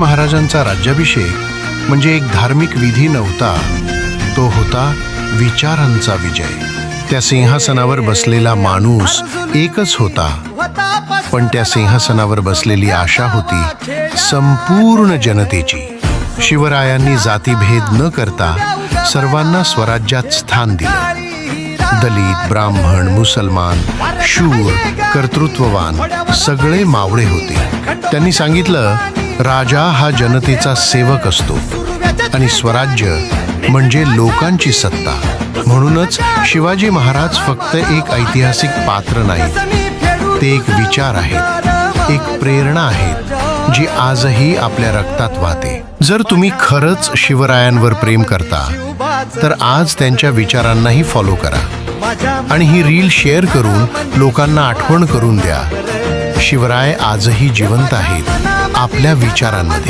महाराजांचा राज्याभिषेक म्हणजे एक धार्मिक विधी नव्हता. तो होता विचारांचा विजय. त्या सिंहासनावर बसलेला माणूस एकच होता. पण त्या सिंहासनावर बसलेली आशा होती संपूर्ण जनतेची. शिवरायांनी जातीभेद न करता सर्वांना स्वराज्यात स्थान दिलं. दलित ब्राह्मण मुसलमान शूर कर्तृत्ववान सगळे मावळे होते. त्यांनी सांगितलं राजा हा जनतेचा सेवक असतो आणि स्वराज्य म्हणजे लोकांची सत्ता. म्हणूनच शिवाजी महाराज फक्त एक ऐतिहासिक पात्र नाही ते एक विचार आहेत एक प्रेरणा आहेत जी आजही आपल्या रक्तात वाहते. जर तुम्ही खरंच शिवरायांवर प्रेम करता तर आज त्यांच्या विचारांनाही फॉलो करा. आणि ही रील शेअर करून लोकांना आठवण करून द्या. शिवराय आजही जिवंत आहेत. आपल्या विचारांमध्ये.